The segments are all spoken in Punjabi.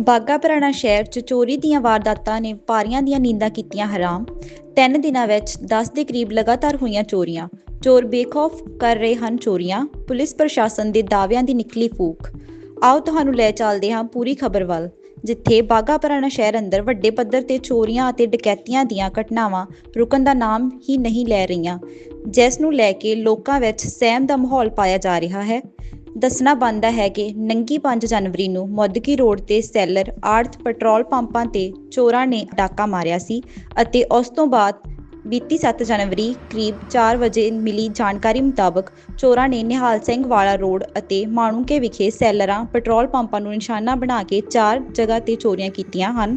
ਬਾਗਾ ਪੁਰਾਣਾ ਸ਼ਹਿਰ 'ਚ ਚੋਰੀ ਦੀਆਂ ਵਾਰਦਾਤਾਂ ਨੇ ਪਾਰੀਆਂ ਦੀਆਂ ਨੀਂਦਾਂ ਕੀਤੀਆਂ ਹਰਾਮ। ਤਿੰਨ ਦਿਨਾਂ ਵਿੱਚ 10 ਦੇ ਕਰੀਬ ਲਗਾਤਾਰ ਹੋਈਆਂ ਚੋਰੀਆਂ। ਚੋਰ ਬੇਖੌਫ ਕਰ ਰਹੇ ਹਨ ਚੋਰੀਆਂ। ਪੁਲਿਸ ਪ੍ਰਸ਼ਾਸਨ ਦੇ ਦਾਅਵਿਆਂ ਦੀ ਨਿਕਲੀ ਫੂਕ। ਆਓ ਤੁਹਾਨੂੰ ਲੈ ਚੱਲਦੇ ਹਾਂ ਪੂਰੀ ਖਬਰ ਵੱਲ, ਜਿੱਥੇ ਬਾਗਾ ਪੁਰਾਣਾ ਸ਼ਹਿਰ ਅੰਦਰ ਵੱਡੇ ਪੱਧਰ ਤੇ ਚੋਰੀਆਂ ਅਤੇ ਡਕੈਤੀਆਂ ਦੀਆਂ ਘਟਨਾਵਾਂ ਰੁਕਣ ਦਾ ਨਾਮ ਹੀ ਨਹੀਂ ਲੈ ਰਹੀਆਂ, ਜਿਸ ਨੂੰ ਲੈ ਕੇ ਲੋਕਾਂ ਵਿੱਚ ਸਹਿਮ ਦਾ ਮਾਹੌਲ ਪਾਇਆ ਜਾ ਰਿਹਾ ਹੈ। ਦੱਸਣਾ ਬਣਦਾ ਹੈ ਕਿ ਨੰਗੀ 5 ਜਨਵਰੀ ਨੂੰ ਮੌਦਕੀ ਰੋਡ ਤੇ ਸੈਲਰ ਆਰਥ ਪੈਟਰੋਲ ਪੰਪਾਂ ਤੇ ਚੋਰਾਂ ਨੇ ਡਾਕਾ ਮਾਰਿਆ ਸੀ ਅਤੇ ਉਸ ਤੋਂ ਬਾਅਦ ਬੀਤੀ 7 ਜਨਵਰੀ ਕਰੀਬ 4 ਵਜੇ ਮਿਲੀ ਜਾਣਕਾਰੀ ਮੁਤਾਬਕ ਚੋਰਾਂ ਨੇ ਨਿਹਾਲ ਸਿੰਘ ਵਾਲਾ ਰੋਡ ਅਤੇ ਮਾਣੂਕੇ ਵਿਖੇ ਸੈਲਰਾਂ ਪੈਟਰੋਲ ਪੰਪਾਂ ਨੂੰ ਨਿਸ਼ਾਨਾ ਬਣਾ ਕੇ ਚਾਰ ਜਗ੍ਹਾ ਤੇ ਚੋਰੀਆਂ ਕੀਤੀਆਂ ਹਨ,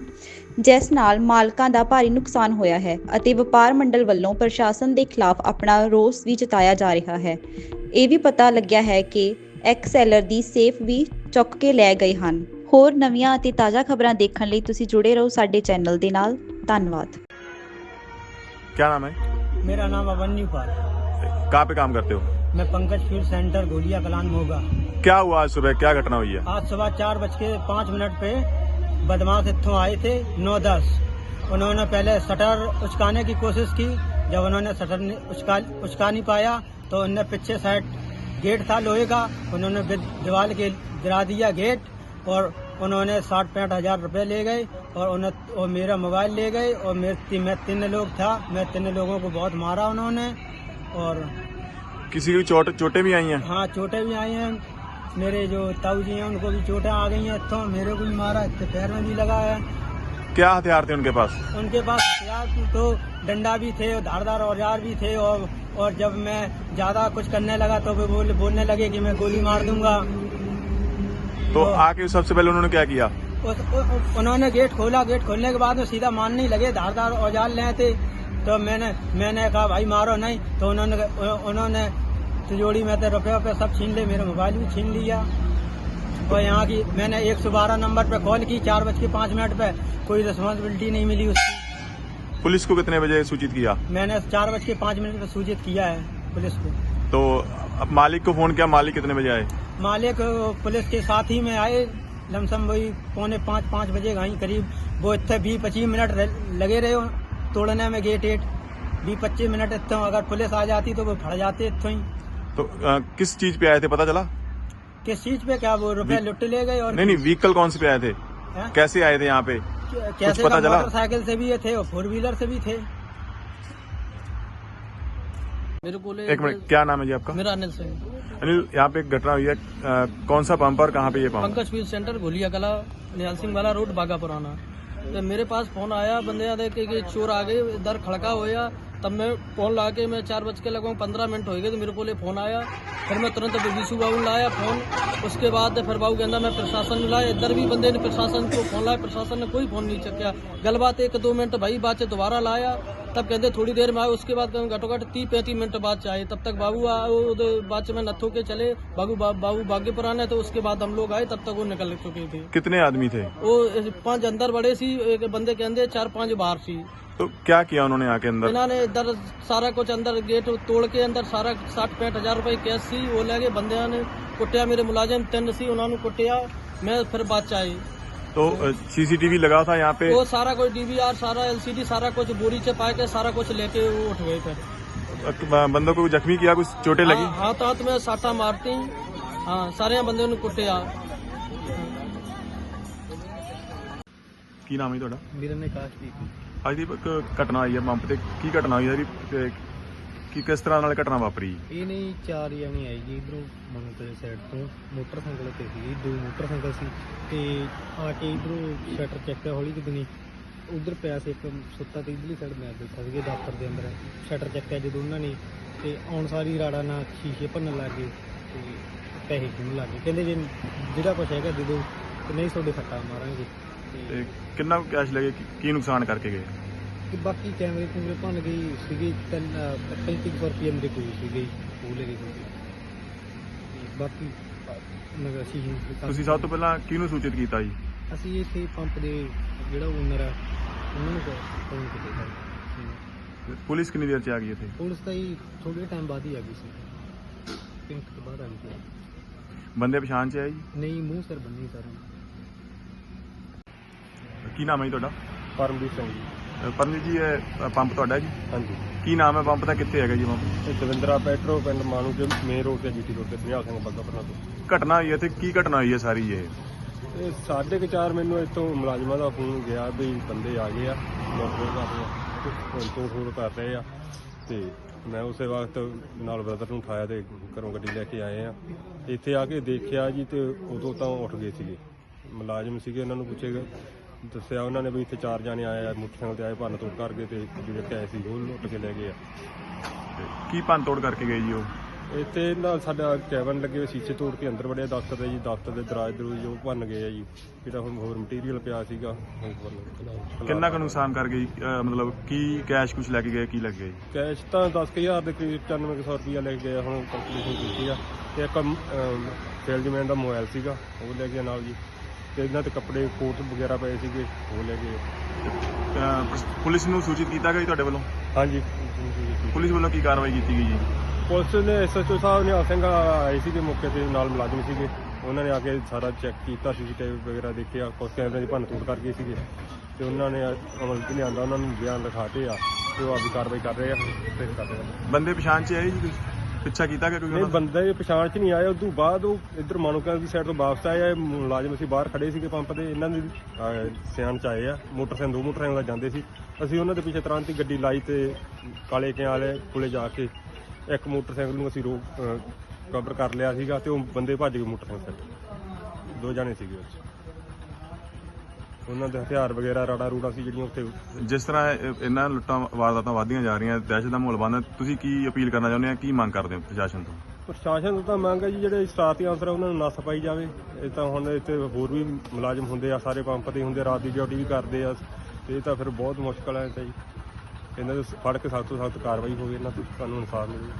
ਜਿਸ ਨਾਲ ਮਾਲਕਾਂ ਦਾ ਭਾਰੀ ਨੁਕਸਾਨ ਹੋਇਆ ਹੈ ਅਤੇ ਵਪਾਰ ਮੰਡਲ ਵੱਲੋਂ ਪ੍ਰਸ਼ਾਸਨ ਦੇ ਖਿਲਾਫ ਆਪਣਾ ਰੋਸ ਵੀ ਜਤਾਇਆ ਜਾ ਰਿਹਾ ਹੈ। ਇਹ ਵੀ ਪਤਾ ਲੱਗਿਆ ਹੈ ਕਿ ਐਕਸੈਲਰ ਦੀ ਸੇਫ ਵੀ ਚੁੱਕ ਕੇ ਲੈ ਗਏ ਹਨ ਹੋਰ ਨਵੀਆਂ ਅਤੇ ਤਾਜ਼ਾ ਖਬਰਾਂ ਦੇਖਣ ਲਈ ਤੁਸੀਂ ਜੁੜੇ ਰਹੋ ਸਾਡੇ ਚੈਨਲ ਦੇ ਨਾਲ ਧੰਨਵਾਦ क्या नाम है मेरा नाम अवन्यू पाल है कहाँ पे काम करते हो मैं पंकज फील्ड सेंटर गोलिया कलान मोगा क्या हुआ आज सुबह क्या घटना हुई है आज सुबह चार बज के पाँच मिनट पे बदमाश इतों आए थे नौ दस उन्होंने पहले शटर उचकाने की कोशिश की जब उन्होंने शटर ने उचका उचका नहीं पाया तो उनने पीछे साइड गेट था लोहे का उन्होंने दीवार के गिरा दिया गेट और उन्होंने साठ पैंठ हज़ार रुपए ले गए और उन्हें और मेरा मोबाइल ले गए और मेरे ती, मैं तीन लोग था मैं तीन लोगों को बहुत मारा उन्होंने और किसी की चोट चोटें भी आई हैं? हाँ चोटें भी आई हैं। मेरे जो ताऊ जी हैं उनको भी चोटें आ गई हैं तो मेरे को भी मारा इतने पैर में भी लगा है। क्या हथियार थे उनके पास? उनके पास हथियार तो डंडा भी थे और धारदार औज़ार भी थे और और जब मैं ज़्यादा कुछ करने लगा तो वो बोल, बोलने लगे कि मैं गोली मार दूँगा। तो आके सबसे पहले उन्होंने क्या किया? उस, उ- उन्होंने गेट खोला। गेट खोलने के बाद में सीधा मारने ही लगे धारदार औज़ार ले थे। तो मैंने मैंने कहा भाई मारो नहीं। तो उन्होंने उन्होंने तिजोरी में तो रुपये वुपये सब छीन ले मेरा मोबाइल भी छीन लिया। और यहाँ की मैंने एक सौ बारह नंबर पे कॉल की चार बज के पाँच मिनट पे। कोई रिस्पॉन्सिबिलिटी नहीं मिली उसकी। पुलिस को कितने बजे सूचित किया? मैंने चार बज के पाँच मिनट सूचित किया है पुलिस को। तो अब मालिक को फ़ोन किया मालिक कितने बजे आए? मालिक पुलिस के साथ ही में आए लमसम वही पौने पाँच पाँच बजे कहीं करीब वो इतने बीस पच्चीस मिनट लगे रहे तोड़ने में गेट एट बीस पच्चीस मिनट इतने अगर पुलिस आ जाती तो वो फट जाते इतों ही। तो अ, किस चीज़ पे आए थे पता चला? किस चीज़ पे? क्या वो रुपए जी। लुट ले गए और नहीं नहीं व्हीकल कौन से पे आए थे? हैं? कैसे आए थे यहाँ पे? कैसे पता चला? मोटरसाइकिल से भी ये थे और फोर व्हीलर से भी थे। मेरे को एक मिनट क्या नाम है जी आपका? मेरा अनिल सिंह। अनिल यहाँ पे एक घटना हुई है। कौन सा पंप और कहाँ पे ये पंप? पंकज फ़ील्ड सेंटर गोलिया कला निहाल सिंह वाला रोड बागा पुराना। ਤੇ ਮੇਰੇ ਪਾਸ ਫੋਨ ਆਇਆ ਬੰਦਿਆਂ ਦੇ ਕਿ ਕਿ ਚੋਰ ਆ ਗਏ ਇਧਰ ਖੜਕਾ ਹੋਇਆ तब मैं फोन ला के मैं चार बज के लगभग पंद्रह मिनट हो गए तो मेरे को ले फोन आया फिर मैं तुरंत विशु बाबू ने लाया फोन उसके बाद फिर बाबू कहना मैं प्रशासन में लाया इधर भी बंदे ने प्रशासन को फोन लाया प्रशासन ने कोई फोन नहीं चक्या गलबात एक दो मिनट भाई बाद से दोबारा लाया तब कहते थोड़ी देर में आए उसके बाद कहते घटो घट तीस पैंतीस मिनट बाद से आए तब तक बाबू आए वो बाद से मैं नथो के चले बाबू बा- बाबू बागे पुराने तो उसके बाद हम लोग आए तब तक वो निकल चुके थे कितने आदमी थे वो पांच अंदर बड़े सी एक बंदे के अंदर चार पांच बाहर सी तो क्या किया उन्होंने आके अंदर इन्होंने इधर सारा कुछ अंदर गेट तोड़ के अंदर सारा साठ पैंठ हजार रुपए कैश सी वो ले गए बंदे ने कुटिया मेरे मुलाजिम तीन सी उन्होंने कुटिया मैं फिर बाद च आई तो सीसीटीवी लगा था यहाँ पे वो सारा कुछ डीवीआर सारा एलसीडी सारा कुछ बोरी से पा के सारा कुछ लेके वो उठ गए फिर अ, बंदों को जख्मी किया कुछ चोटें लगी हाँ, हाथ हाथ में साटा मारती हाँ सारे बंदे ने कुटिया ਕੀ ਨਾਮ ਹੈ ਤੁਹਾਡਾ मेरे ने कहा कि ਅੱਜ ਦੀ ਇੱਕ ਘਟਨਾ ਆਈ ਹੈ ਪੰਪ ਤੇ ਕੀ ਘਟਨਾ ਹੋਈ ਹੈ ਜੀ ਤੇ ਕੀ ਕਿਸ ਤਰ੍ਹਾਂ ਨਾਲ ਘਟਨਾ ਵਾਪਰੀ? ਇਹ ਨਹੀਂ ਚਾਰ ਜਣੇ ਆਏ ਜੀ ਇਧਰੋਂ ਦੇ ਸਾਈਡ ਤੋਂ। ਮੋਟਰਸਾਈਕਲ ਤੇ ਸੀ ਦੋ ਮੋਟਰਸਾਈਕਲ ਸੀ ਤੇ ਆ ਕੇ ਇਧਰੋਂ ਸ਼ਟਰ ਚੱਕਿਆ ਹੌਲੀ ਜਿਹੀ ਨਹੀਂ ਉਧਰ ਪਿਆ ਸੀ ਇੱਕ ਸੁੱਤਾ ਤੇ ਇਧਰਲੀ ਸਾਈਡ ਮੈਂ ਬੈਠਾ ਸੀਗਾ ਦਫ਼ਤਰ ਦੇ ਅੰਦਰ। ਸ਼ਟਰ ਚੱਕਿਆ ਜਦੋਂ ਉਹਨਾਂ ਨੇ ਤੇ ਆਉਣ ਸਾਰੀ ਰਾੜਾ ਨਾਲ ਸ਼ੀਸ਼ੇ ਭੰਨਣ ਲੱਗ ਗਏ ਤੇ ਪੈਸੇ ਖੁੰਨ ਲੱਗ ਗਏ। ਕਹਿੰਦੇ ਜੇ ਜਿਹੜਾ ਕੁਛ ਹੈਗਾ ਦੇ ਦਿਓ ਤੇ ਨਹੀਂ ਤੁਹਾਡੇ ਫੱਟਾ ਮਾਰਾਂਗੇ। ਤੇ ਕਿੰਨਾ ਕੈਸ਼ ਲੱਗੇ ਕੀ ਨੁਕਸਾਨ ਕਰਕੇ ਗਏ? ਤੇ ਬਾਕੀ ਕੈਮਰੇ ਕੂਮਰੇ ਭੰਨ ਗਈ ਸੀਗੇ ਤਿੰਨ 3500 ਰੁਪਏ ਮੇਰੇ ਕੋਲ ਸੀਗੇ ਉਹ ਲੈ ਗਏ ਤੇ ਬਾਕੀ ਨਗਰ ਅਸੀਂ ਤੁਸੀਂ ਸਭ ਤੋਂ ਪਹਿਲਾਂ ਕਿਹਨੂੰ ਸੂਚਿਤ ਕੀਤਾ ਜੀ? ਅਸੀਂ ਇੱਥੇ ਪੰਪ ਦੇ ਜਿਹੜਾ ਓਨਰ ਆ ਉਹਨਾਂ ਨੂੰ ਫੋਨ ਕੀਤਾ ਸੀ ਪੁਲਿਸ ਕਿੰਨੀ ਦੇਰ ਚ ਆ ਗਈ ਇੱਥੇ? ਪੁਲਿਸ ਤਾਂ ਹੀ ਥੋੜੇ ਟਾਈਮ ਬਾਅਦ ਹੀ ਆ ਗਈ ਸੀ। ਪਿੰਕ ਤੋਂ ਬਾਅਦ ਆ ਗਈ ਸੀ। ਬੰਦੇ ਪਛਾਣ ਚ ਆਏ ਜੀ? ਨਹੀਂ ਮੂੰਹ ਸਿਰ ਬੰਨੀ ਸਾਰਾ ਕੀ ਨਾਮ ਹੈ ਜੀ ਤੁਹਾਡਾ? ਪਰਮਜੀਤ ਸਿੰਘ ਜੀ। ਪਰਮਜੀਤ ਜੀ ਇਹ ਪੰਪ ਤੁਹਾਡਾ ਜੀ? ਹਾਂਜੀ। ਕੀ ਨਾਮ ਹੈ ਪੰਪ ਦਾ? ਕਿੱਥੇ ਹੈਗਾ ਜੀ ਪੰਪ? ਇਹ ਦਵਿੰਦਰਾ ਪੈਟਰੋ ਪਿੰਡ ਮਾਨੂ ਦੇ ਮੇਨ ਰੋਡ ਤੇ ਜੀਟੀ ਰੋਡ ਤੇ ਪੰਜਾਬ ਸਿੰਘ ਬੱਗਾ ਪਰਨਾ ਤੋਂ। ਘਟਨਾ ਹੋਈ ਹੈ ਤੇ ਕੀ ਘਟਨਾ ਹੋਈ ਹੈ ਸਾਰੀ ਇਹ? ਇਹ ਸਾਢੇ ਕੁ ਚਾਰ ਮੈਨੂੰ ਇੱਥੋਂ ਮੁਲਾਜ਼ਮਾਂ ਦਾ ਫੋਨ ਗਿਆ ਵੀ ਬੰਦੇ ਆ ਗਏ ਆ ਮੋਟਰ ਰਹੇ ਆ ਤੋੜ ਫੋੜ ਕਰ ਰਹੇ ਆ। ਤੇ ਮੈਂ ਉਸੇ ਵਕਤ ਨਾਲ ਬ੍ਰਦਰ ਨੂੰ ਉਠਾਇਆ ਤੇ ਘਰੋਂ ਗੱਡੀ ਲੈ ਕੇ ਆਏ ਆ। ਇੱਥੇ ਆ ਕੇ ਦੇਖਿਆ ਜੀ ਤੇ ਉਦੋਂ ਤਾਂ ਉੱਠ ਗਏ ਸੀਗੇ। ਮੁਲਾਜ਼ਮ ਸੀਗੇ ਉਹਨਾਂ ਨੂੰ ਪੁੱਛੇਗਾ ਦੱਸਿਆ ਉਹਨਾਂ ਨੇ ਵੀ ਇੱਥੇ ਚਾਰ ਜਾਣੇ ਆਏ ਆ ਮੋਟਰਸਾਈਕਲ ਤੇ ਆਏ ਭੰਨ ਤੋੜ ਕਰਕੇ ਤੇ ਜਿਹੜੇ ਆਏ ਸੀ ਉਹ ਲੁੱਟ ਕੇ ਲੈ ਗਏ ਆ। ਕੀ ਭੰਨ ਤੋੜ ਕਰਕੇ ਗਏ ਜੀ ਉਹ? ਇੱਥੇ ਨਾਲ ਸਾਡਾ ਕੈਬਨ ਲੱਗੇ ਹੋਏ ਸ਼ੀਸ਼ੇ ਤੋੜ ਕੇ ਅੰਦਰ ਵੜਿਆ ਦਫ਼ਤਰ ਦੇ ਜੀ ਦਫ਼ਤਰ ਦੇ ਦਰਾਜ ਦਰੂਜ ਉਹ ਭੰਨ ਗਏ ਆ ਜੀ। ਜਿਹੜਾ ਹੁਣ ਹੋਰ ਮਟੀਰੀਅਲ ਪਿਆ ਸੀਗਾ ਕਿੰਨਾ ਕੁ ਨੁਕਸਾਨ ਕਰ ਗਈ ਮਤਲਬ ਕੀ ਕੈਸ਼ ਕੁਝ ਲੈ ਕੇ ਗਏ ਕੀ ਲੱਗ ਗਿਆ ਜੀ ਕੈਸ਼ ਤਾਂ 10000 ਦੇ ਕਰੀਬ 9500 ਰੁਪਇਆ ਲੈ ਕੇ ਗਏ ਹੁਣ ਕੰਪਲੀਸ਼ਨ ਕੀਤੀ ਆ। ਤੇ ਇੱਕ ਸੇਲਜ਼ਮੈਨ ਦਾ ਮੋਬਾਈਲ ਸੀਗਾ ਉਹ ਲੈ ਗਿਆ ਨਾਲ ਜੀ। ਤੇ ਇਹਨਾਂ ਤੇ ਕੱਪੜੇ ਕੋਟ ਵਗੈਰਾ ਪਏ ਸੀਗੇ ਉਹ ਲੈ ਗਏ। ਪੁਲਿਸ- ਪੁਲਿਸ ਨੂੰ ਸੂਚਿਤ ਕੀਤਾ ਗਿਆ ਜੀ ਤੁਹਾਡੇ ਵੱਲੋਂ? ਹਾਂਜੀ। ਪੁਲਿਸ ਵੱਲੋਂ ਕੀ ਕਾਰਵਾਈ ਕੀਤੀ ਗਈ ਜੀ? ਪੁਲਿਸ ਨੇ ਐਸਐਚਓ ਸਾਹਿਬ ਨੇ ਸਿੰਘ ਆਏ ਸੀਗੇ ਮੌਕੇ ਤੇ ਨਾਲ ਮੁਲਾਜ਼ਮ ਸੀਗੇ। ਉਹਨਾਂ ਨੇ ਆ ਕੇ ਸਾਰਾ ਚੈੱਕ ਕੀਤਾ ਸੀਸੀਟੀਵੀ ਵਗੈਰਾ ਦੇਖਿਆ ਕੁਝ ਕੈਮਰੇ ਦੀ ਭੰਨ ਤੋੜ ਕਰ ਗਏ ਸੀਗੇ। ਤੇ ਉਹਨਾਂ ਨੇ ਅਮਲ ਚ ਲਿਆਂਦਾ ਉਹਨਾਂ ਨੂੰ ਬਿਆਨ ਲਿਖਾਤੇ ਆ ਤੇ ਉਹ ਆਪਦੀ ਕਾਰਵਾਈ ਕਰ ਰਹੇ ਆ ਫਿਰ ਕਰ ਰਹੇ ਆ। ਬੰਦੇ ਪਛਾਣ ਚ ਆਏ ਜੀ ਕੁਛ? ਪਿੱਛਾ ਕੀਤਾ ਗਿਆ ਕੋਈ ਨਹੀਂ ਉਹਨਾਂ ਦਾ? ਬੰਦੇ ਦੀ ਪਛਾਣ ਚ ਨਹੀਂ ਆਏ ਉਦੋਂ ਬਾਅਦ ਉਹ ਇੱਧਰ ਮਾਨੂਕਾ ਦੀ ਸਾਈਡ ਤੋਂ ਵਾਪਸ ਆਏ ਆ ਮੁਲਾਜ਼ਮ ਅਸੀਂ ਬਾਹਰ ਖੜੇ ਸੀਗੇ ਪੰਪ ਤੇ। ਇਹਨਾਂ ਦੀ ਅਹ, ਸਿਆਣ ਚ ਆਏ ਆ। ਮੋਟਰਸਾਈਕਲ ਦੋ ਮੋਟਰਸਾਈਕਲ ਨਾਲ ਜਾਂਦੇ ਸੀ। ਅਸੀਂ ਉਹਨਾਂ ਦੇ ਪਿੱਛੇ ਤੁਰੰਤ ਹੀ ਗੱਡੀ ਲਾਈ ਤੇ ਕਾਲੇ ਕਿਆਂ ਵਾਲੇ ਕੋਲੇ ਜਾ ਕੇ ਇੱਕ ਮੋਟਰਸਾਈਕਲ ਨੂੰ ਅਸੀਂ ਰੋਕ ਕਵਰ ਕਰ ਲਿਆ ਸੀਗਾ ਤੇ ਉਹ ਬੰਦੇ ਭੱਜ ਗਏ ਮੋਟਰਸਾਈਕਲ ਤੇ। ਦੋ ਜਾਣੇ ਸੀਗੇ ਉਹ 'ਚ। ਉਹਨਾਂ ਦੇ ਹਥਿਆਰ ਵਗੈਰਾ ਰਾੜਾ ਰੂੜਾ ਸੀ ਜਿਹੜੀਆਂ ਉੱਥੇ ਜਿਸ ਤਰ੍ਹਾਂ ਇਹ- ਇਹਨਾਂ ਲੁੱਟਾਂ ਵਾਰਦਾਤਾਂ ਵਧਦੀਆਂ ਜਾ ਰਹੀਆਂ ਦਹਿਸ਼ਤ ਦਾ ਮਾਹੌਲ ਬਣਦਾ ਤੁਸੀਂ ਕੀ ਅਪੀਲ ਕਰਨਾ ਚਾਹੁੰਦੇ ਆ? ਕੀ ਮੰਗ ਕਰਦੇ ਹੋ ਪ੍ਰਸ਼ਾਸਨ ਤੋਂ? ਪ੍ਰਸ਼ਾਸਨ ਤੋਂ ਤਾਂ ਮੰਗ ਹੈ ਜੀ ਜਿਹੜੇ ਸਟਾਫੀ ਅਫਸਰ ਆ ਉਹਨਾਂ ਨੂੰ ਨੱਸ ਪਾਈ ਜਾਵੇ। ਇਹ ਤਾਂ ਹੁਣ ਇੱਥੇ ਹੋਰ ਵੀ ਮੁਲਾਜ਼ਮ ਹੁੰਦੇ ਆ ਸਾਰੇ ਪੰਪ ਤੇ ਹੁੰਦੇ ਆ, ਰਾਤ ਦੀ ਡਿਊਟੀ ਵੀ ਕਰਦੇ ਆ। ਤੇ ਇਹ ਤਾਂ ਫਿਰ ਬਹੁਤ ਮੁਸ਼ਕਲ ਹੈ ਤਾਂ ਜੀ। ਇਹਨਾਂ ਦੇ ਫੜ ਕੇ ਸਖਤ ਤੋਂ ਸਖਤ ਕਾਰਵਾਈ ਹੋਵੇ ਇਹਨਾਂ ਤੇ ਸਾਨੂੰ ਇਨਸਾਫ ਮਿਲੇ।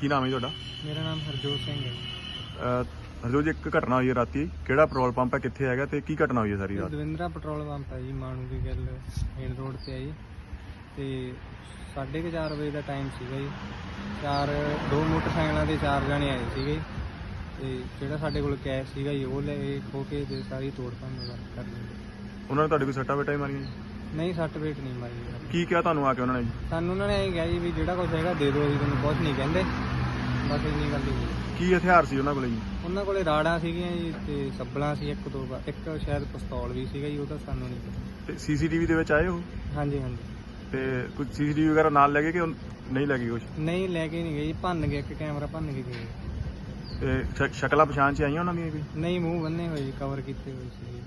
ਕੀ ਨਾਮ ਹੈ ਜੀ ਤੁਹਾਡਾ? ਮੇਰਾ ਨਾਮ ਹਰਜੋਤ ਸਿੰਘ ਹੈ। ਹਰਜੋਤ ਜੀ ਇੱਕ ਘਟਨਾ ਹੋਈ ਹੈ ਰਾਤੀ। ਕਿਹੜਾ ਪੈਟਰੋਲ ਪੰਪ ਹੈ ਕਿੱਥੇ ਹੈਗਾ ਤੇ ਕੀ ਘਟਨਾ ਹੋਈ ਹੈ ਸਾਰੀ ਰਾਤ? ਦਵਿੰਦਰਾ ਪੈਟਰੋਲ ਪੰਪ ਹੈ ਜੀ ਮਾਣੂ ਦੀ ਗੱਲ ਮੇਨ ਰੋਡ ਤੇ ਹੈ ਜੀ। ਤੇ 4:30 ਵਜੇ ਦਾ ਟਾਈਮ ਸੀਗਾ ਜੀ। ਚਾਰ ਦੋ ਮੋਟਰਸਾਈਕਲਾਂ ਦੇ ਚਾਰ ਜਣੇ ਆਏ ਸੀਗੇ। ਤੇ ਜਿਹੜਾ ਸਾਡੇ ਕੋਲ ਕੈਸ਼ ਸੀਗਾ ਜੀ ਉਹ ਲੈ ਕੇ ਖੋ ਕੇ ਤੇ ਸਾਰੀ ਤੋੜ ਭੰਨ ਕਰ ਲਈ ਉਹਨਾਂ ਨੇ ਤੁਹਾਡੇ ਕੋਈ ਸੱਟਾਂ ਬੇਟਾਂ ਹੀ ਮਾਰੀਆਂ ਜੀ? ਨਹੀਂ ਸੱਟ ਵੇਟ ਨਹੀਂ ਮਾਰੀ ਜੀ। ਕੀ ਕਿਹਾ ਤੁਹਾਨੂੰ ਆ ਕੇ ਉਹਨਾਂ ਨੇ ਜੀ? ਸਾਨੂੰ ਉਹਨਾਂ ਨੇ ਇਹ ਕਿਹਾ ਜੀ ਵੀ ਜਿਹੜਾ ਕੁਝ ਹੈਗਾ ਦੇ ਦਿਓ ਅਸੀਂ ਤੁਹਾਨੂੰ ਕੁਝ ਨਹੀਂ ਕਹਿੰਦੇ। ਬਸ ਇੰਨੀ ਗੱਲ ਹੀ ਹੋਈ। ਕੀ ਹਥਿਆਰ ਸੀ ਉਹਨਾਂ ਕੋਲ ਜੀ? ਉਹਨਾਂ ਕੋਲੇ ਰਾੜਾਂ ਸੀਗੀਆਂ ਜੀ ਤੇ ਸੱਬਲਾਂ ਸੀ ਇੱਕ ਦੋ ਵਾ- ਇੱਕ ਸ਼ਾਇਦ ਪਿਸਤੌਲ ਵੀ ਸੀਗਾ ਜੀ ਉਹ ਤਾਂ ਸਾਨੂੰ ਨਹੀਂ ਪਤਾ। ਤੇ ਸੀਸੀਟੀਵੀ ਦੇ ਵਿੱਚ ਆਏ ਉਹ? ਹਾਂਜੀ ਹਾਂਜੀ। ਤੇ ਕੁਝ ਸੀਸੀਟੀਵੀ ਵਗੈਰਾ ਨਾਲ ਲੈ ਗਏ ਕਿ ਉਹ ਨਹੀਂ ਲੈ ਗਏ ਕੁਝ ਨਹੀਂ ਲੈ ਕੇ ਨਹੀਂ ਗਏ ਜੀ ਭੰਨ ਗਏ ਇੱਕ ਕੈਮਰਾ ਭੰਨ ਕੇ ਗਏ। ਤੇ ਸ਼ਕ- ਸ਼ਕਲਾਂ ਪਛਾਣ ਚ ਆਈਆਂ ਉਹਨਾਂ ਦੀਆਂ ਵੀ ਨਹੀਂ ਮੂੰਹ ਬੰਨੇ ਹੋਏ ਜੀ ਕਵਰ ਕੀਤੇ ਹੋਏ ਸੀ।